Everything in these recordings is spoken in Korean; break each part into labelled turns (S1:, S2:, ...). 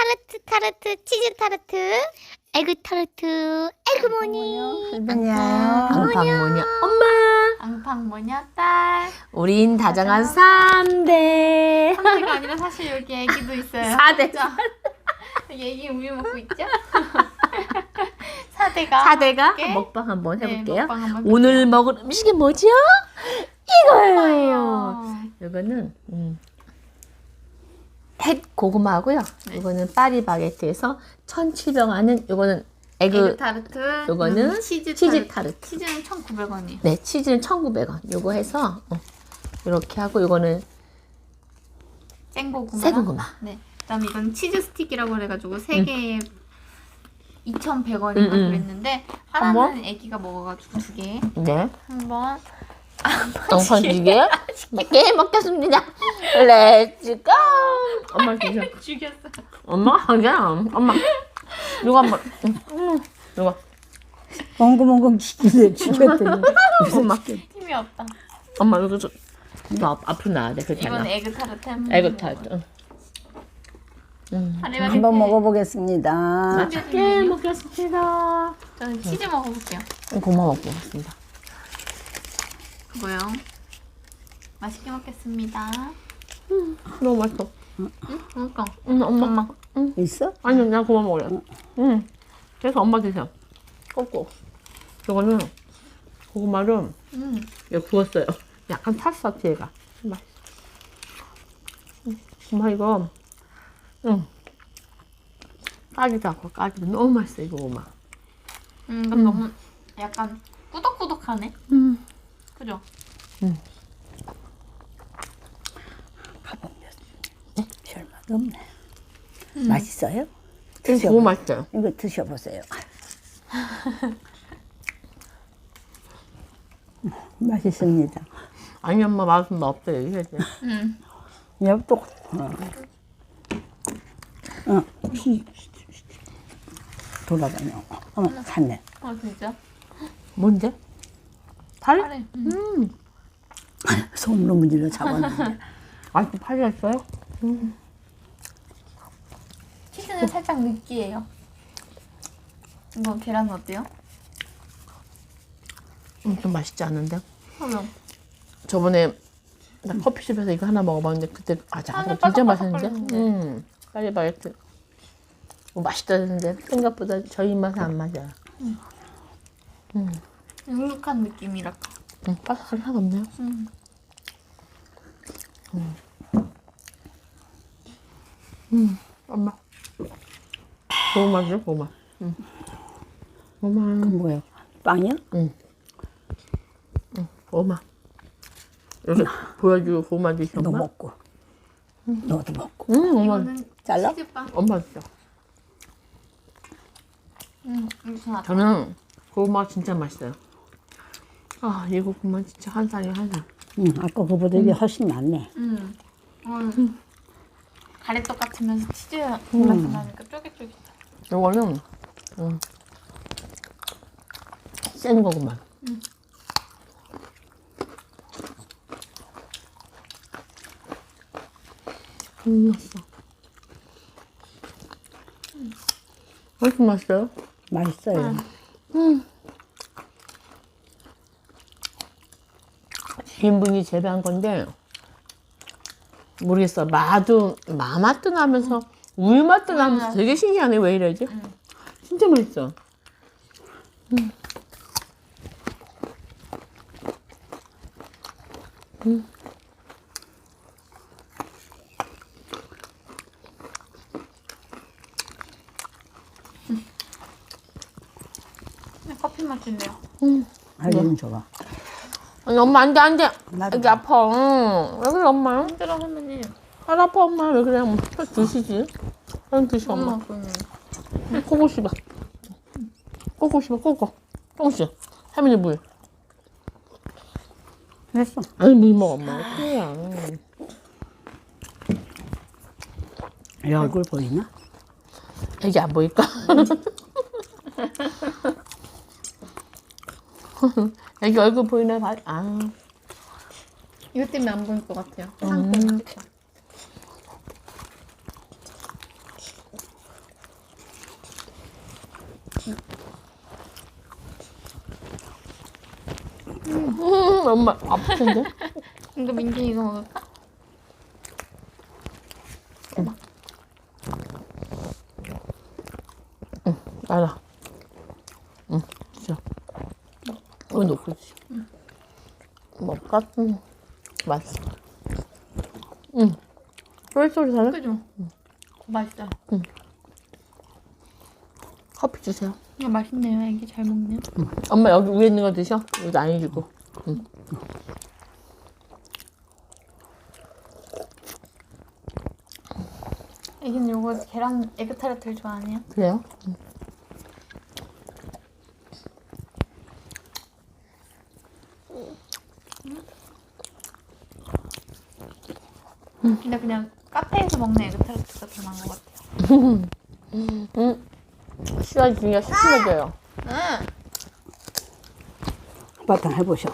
S1: 타르트 타르트 치즈 타르트 에그 타르트 에그모니
S2: 안녕.
S3: 앙팡 모녀 엄마.
S2: 앙팡 모녀 딸.
S3: 우린 다정한 3대.
S2: 3대가 아니라 사실 여기 애기도 있어요.
S3: 4대.
S2: 그죠? 여기 애기 우유 먹고 있죠? 4대가
S3: 4대가
S2: 네.
S3: 먹방 한번
S2: 네,
S3: 해볼게요.
S2: 먹방 한번
S3: 오늘 먹을 음식이 뭐죠? 이거예요. 이거는 음, 햇 고구마고요. 이거는 파리 바게트에서 1,700원은 이거는 에그,
S2: 에그 타르트.
S3: 요거는
S2: 음, 치즈,
S3: 치즈
S2: 타르트. 치즈는 1,900원이에요.
S3: 네, 치즈는 1,900원. 요거 해서 어, 이렇게 하고 이거는
S2: 생고구마.
S3: 새고구마.
S2: 네. 그다음에 이건 치즈 스틱이라고 그래 가지고 세 개에 2,100원인가
S3: 음, 음.
S2: 그랬는데? 하나는 애기가 먹어 가지고 두 개.
S3: 네.
S2: 한번
S3: 엉펀지게 몇개 먹겠습니다. 렛츠고. 엄마 주세요.
S2: 죽였어.
S3: 엄마 하자. 엄마. 이거 한번. 음, 이거.
S4: 엉금엉금 죽이네 죽였더니
S3: 엄마.
S2: 힘이 없다.
S3: 엄마 이거 좀. 너 앞- 앞으로 나야 돼. 그렇게
S2: 이건. 에그 타르트 한번
S3: 에그. 타르트. 응.
S2: 파리바게트.
S4: 한번 먹어보겠습니다.
S3: 맛있게 먹겠습니다.
S2: 저는 치즈 먹어볼게요.
S3: 고마 먹고 먹습니다.
S2: 그거요. 맛있게 먹겠습니다.
S3: 너무 맛있어.
S2: 응? 그러니까.
S3: 응, 엄마. 응.
S4: 있어?
S3: 아니, 나 고마 먹을래. 응. 그래서 엄마 드세요. 꼭꼭. 이거는 고구마를
S2: 음.
S3: 이거 구웠어요. 약간 탔어, 뒤에가. 맛있어. 응. 엄마 이거, 응. 까기도 하고, 까기도 너무 맛있어, 이거 고구마.
S2: 음, 그럼 너무 약간 꾸덕꾸덕하네.
S3: 음.
S2: 그죠?
S4: 별맛 없네. 맛있어요?
S3: 이거
S4: 드셔보-
S3: 고구마 맛있어요.
S4: 이거 드셔보세요. 음, 맛있습니다.
S3: 아니, 엄마 맛은 없어, 얘기해야지.
S2: 음.
S4: 옆도 어. 어. 돌아다녀. 어머 갔네.
S2: 어, 진짜?
S3: 뭔데? 파리?
S2: 파래. 음.
S3: 음.
S4: 손으로 문질러 잡았는데.
S3: 아직도 파리가 있어요?
S2: 치즈는 살짝 느끼해요. 이거 계란은 어때요?
S3: 음, 좀 맛있지 않은데?
S2: 그럼
S3: 저번에 나 커피숍에서 이거 하나 먹어봤는데 그때 아 자,
S2: 하나
S3: 진짜 맛있는데? 음, 파리 바게트. 뭐 맛있다 했는데 생각보다 저희 입맛에 안 맞아요.
S2: 눅눅한 느낌이랄까.
S3: 음, 바삭하게 하나도 없네요.
S2: 음.
S3: 음, 엄마. 고구마 줘, 고구마. 음. 고구마.
S4: 뭐야? 빵이야?
S3: 고구마. 이렇게 보여주고 고구마 주시
S4: 너
S3: 엄마.
S4: 먹고. 너도 먹고.
S3: 음, 엄마.
S2: 이거는
S4: 잘라?
S2: 치즈빵.
S3: 엄마 진짜.
S2: 음, 이거 좋아.
S3: 저는 고구마 진짜 맛있어요. 아, 이 고구마 진짜 한 살이 한 살.
S4: 응, 아까 그보다 이게 훨씬 낫네.
S2: 음. 음. 가래떡 같으면서 치즈 맛이 나니까 쫄깃쫄깃.
S3: 이거는 음, 센 고구마. 음, 맛있어. 왜 이렇게 맛있어요?
S4: 맛있어요.
S3: 지 인분이 재배한 건데 모르겠어. 마도 마맛도 나면서 우유 맛도 나면서 되게 신기하네. 왜 이러지? 진짜 맛있어.
S2: 커피 맛인데요.
S4: 알림 좋아.
S3: 아니 엄마 안 돼 안 돼.
S4: 나도
S3: 여기 아파. 응. 왜 그래 엄마?
S2: 힘들어 할머니.
S3: 할 아파 엄마 왜 그래? 뭐, 드시지. 그럼 드시 엄마.
S2: 엄마.
S3: 꼬고 씹어. 꼬고 씹어 꼬고. 조금씩. 할머니 물.
S4: 했어.
S3: 아니 물 먹어 엄마. 그래야.
S4: 내 얼굴 보이나?
S3: 여기 안 보일까? 여기 얼굴 보이나 봐. 아.
S2: 이것 때문에 안 보일 것 같아요.
S3: 음. 상큼. 음, 엄마 아프던데?
S2: 이거 민준이가 먹을까?
S3: 먹까? 응. 맛있어. 응. 쏠쏠이 사네?
S2: 그죠? 맛있어요.
S3: 커피 주세요.
S2: 이거 맛있네요. 애기 잘 먹네요.
S3: 엄마 여기 위에 있는 거 드셔. 여기 안 해주고.
S2: 애기는 요거 계란 에그 타르트를 좋아하네요.
S3: 그래요?
S2: 근데 그냥 카페에서 먹는 에그타르트가 더 나은 것 같아요.
S3: 응. 시간 중에 시큼해져요.
S2: 응.
S4: 한바탕 해보셔.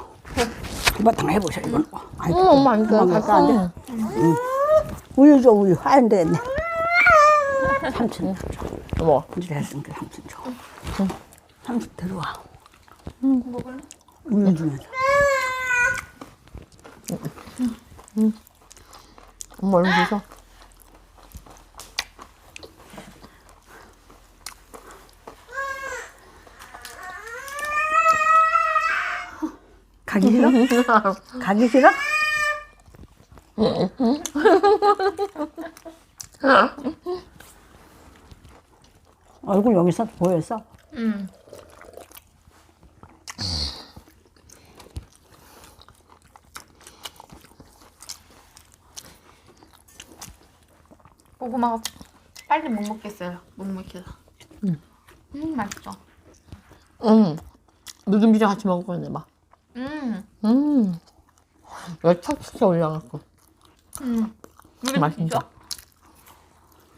S4: 한바탕 해보셔, 이거는. 아이,
S3: 응, 엄마 안 돼.
S4: 엄마
S3: 갈까?
S4: 안 돼. 우유 줘, 우유. 안 되겠네. 삼촌 줘.
S3: 어머.
S4: 이제 됐으니까 삼촌 줘. 삼촌 들어와.
S2: 먹을래?
S4: 우유 주면 줘.
S3: 엄마 얼른 드셔.
S4: 가기 싫어? 가기 싫어? 얼굴 여기서 보였어?
S2: 응. 고구마가 빨리 못 먹겠어요. 못 먹겠어. 음, 맛있어.
S3: 응. 누룽지랑 같이 먹을 건데, 막.
S2: 음,
S3: 음. 여기 척척 올려갖고.
S2: 음. 진짜.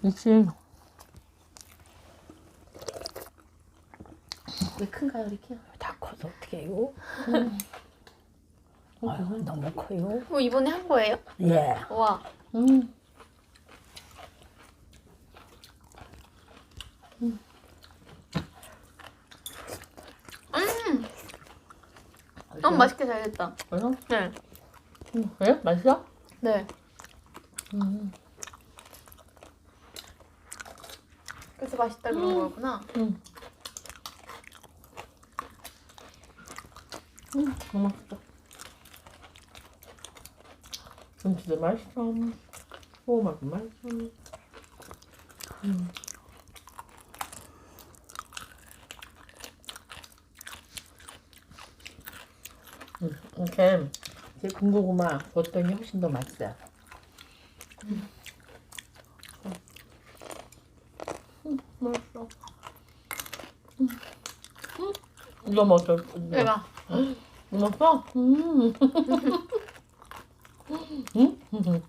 S3: 그치.
S2: 왜 큰가요, 이렇게?
S4: 다 커서 어떻게 이거? 아유, 너무 커요.
S2: 어, 이번에 한 거예요?
S4: 예.
S2: 와.
S3: 음.
S2: 너무 맛있게 잘 됐다.
S3: 그래서?
S2: 네.
S3: 음, 그래? 맛있어?
S2: 네.
S3: 음.
S2: 그래서 맛있다 그런 거였구나.
S3: 음. 음, 너무 맛있다. 김치도 맛있어. 소금도 맛있어. 음. 음, 이렇게 제 군고구마 줬더니 훨씬 더 맛있어요. 음, 맛있어. 음. 음. 이거 먹어.
S2: 내가
S3: 먹었어? 음. 음.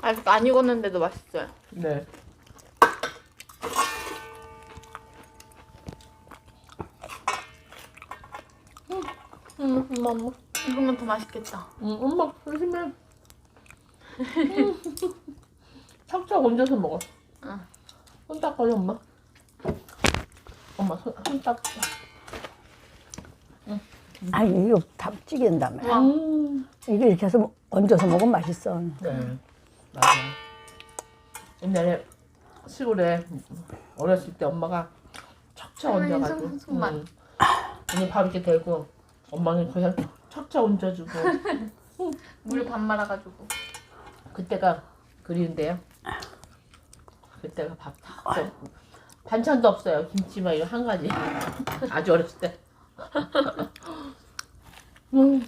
S2: 아직 안 익었는데도 맛있어요.
S3: 네. 엄마, 엄마.
S2: 익으면 더 맛있겠다.
S3: 음, 엄마, 조심해. 음. 척척 얹어서 먹어.
S2: 응.
S3: 손 닦아요, 엄마. 엄마, 손, 손 닦아.
S4: 아니, 이거 다 찌개인다며.
S2: 와.
S3: 음.
S4: 이게 이렇게 해서 얹어서 먹으면 맛있어.
S3: 네, 맞아. 옛날에 시골에 어렸을 때 엄마가 척척 얹어가지고
S2: 손- 손만.
S3: 응. 오늘 밥 이렇게 대고 엄마는 그냥 척척 얹어주고
S2: 물반 말아가지고.
S3: 그때가 그리운데요. 그때가 밥 다. 반찬도 없어요. 김치만 이런 한 가지. 아주 어렸을 때. 음.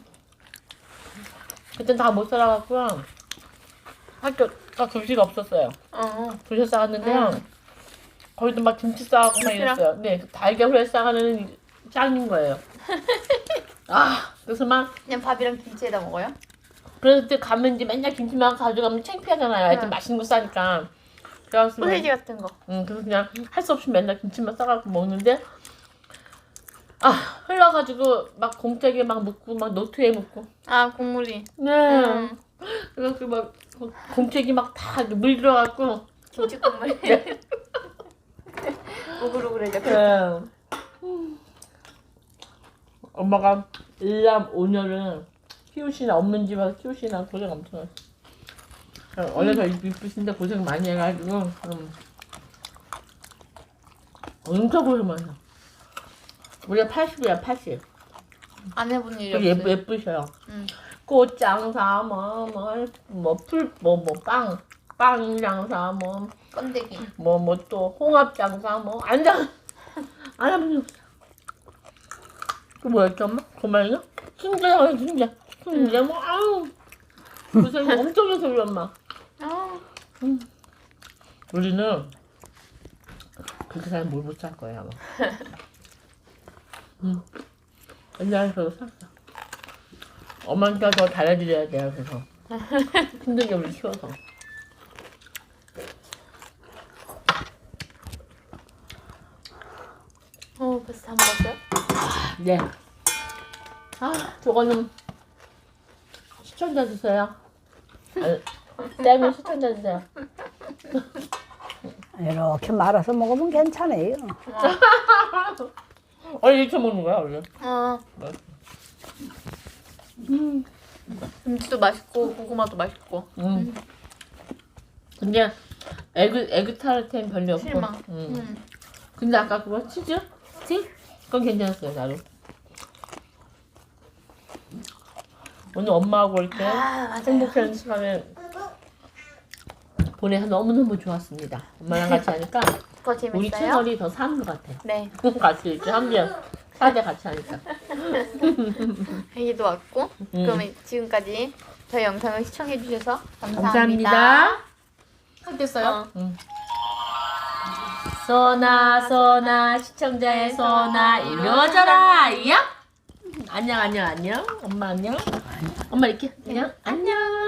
S3: 그땐 다 못 살아갖고요. 학교가 교시가 없었어요.
S2: 어.
S3: 도시락 싸갔는데요.
S2: 응.
S3: 거기도 막 김치 싸가고 막
S2: 김치랑?
S3: 이랬어요. 네, 그 달걀 후에 싸가는 짱인 거예요. 아, 그래서 막
S2: 그냥 밥이랑 김치에다 먹어요?
S3: 그래서 그때 가면 이제 맨날 김치만 가져가면 창피하잖아요. 하여튼
S2: 응.
S3: 맛있는 거 싸니까. 그래서
S2: 소세지 같은 거.
S3: 응, 그래서 그냥 할 수 없이 맨날 김치만 싸갖고 먹는데 아 흘러가지고 막 공짜게 막 묻고 막 노트에 묻고
S2: 아 국물이.
S3: 네
S2: 음.
S3: 그래서 막 공책이 막다 물 들어갖고
S2: 김치 국물. 오글오글해져.
S3: 네. 엄마가 1남 5년을 키우시나 없는 집에서 키우시나 고생 엄청 했어. 원래가 이쁘신데 고생 많이 해가지고 음. 엄청 고생 많이 해. 우리가 80이야 80.
S2: 안 해본 일이
S3: 되게 예쁘,
S2: 없어요.
S3: 예쁘셔요.
S2: 응.
S3: 꽃 장 사 뭐 뭐 뭐 풀 뭐 뭐 빵 빵 장 사 뭐
S2: 건데기.
S3: 뭐 뭐 또 홍합 장 사 뭐 안장 안 하면. 그 뭐였지 엄마? 고말이요? 순자야 순자 순자 뭐 아우. 고생 엄청 해서 우리 엄마.
S2: 아,
S3: 우리는 그렇게 살면 뭘못 살 거야 아마. 응. 옛날에 그거 샀어. 엄마니까 더 잘해드려야 돼요 그래서. 힘들게 우리 키워서.
S2: 어, 벌써 다 먹었어요?
S3: 네. 아, 저거는 시청자 주세요. 아, 쌤은 시청자 주세요.
S4: 이렇게 말아서 먹으면 괜찮아요.
S3: 어, 이렇게 먹는 거야, 원래?
S2: 어.
S3: 음.
S2: 김치도 맛있고 고구마도 맛있고.
S3: 음. 근데 에그 에그 타르트는 별로 없고.
S2: 실망.
S3: 음.
S2: 음.
S3: 근데 아까 그거 치즈? 티? 그건 괜찮았어요, 나도. 오늘 엄마하고 올때
S2: 아.
S3: 행복한 시간을 보내서 너무너무 좋았습니다. 엄마랑 같이 하니까
S2: 그거
S3: 우리
S2: 재밌어요?
S3: 채널이 더 사는 것 같아요.
S2: 네.
S3: 같이 이렇게 함께 사대 같이 하니까.
S2: 회의도 왔고.
S3: 음.
S2: 그러면 지금까지 저희 영상을 시청해주셔서 감사합니다.
S3: 감사합니다.
S2: 하겠어요?
S3: 소나 소나 시청자의 소나 이루어져라. 야. 안녕 안녕 안녕. 엄마 안녕. 엄마 이렇게. 안녕 안녕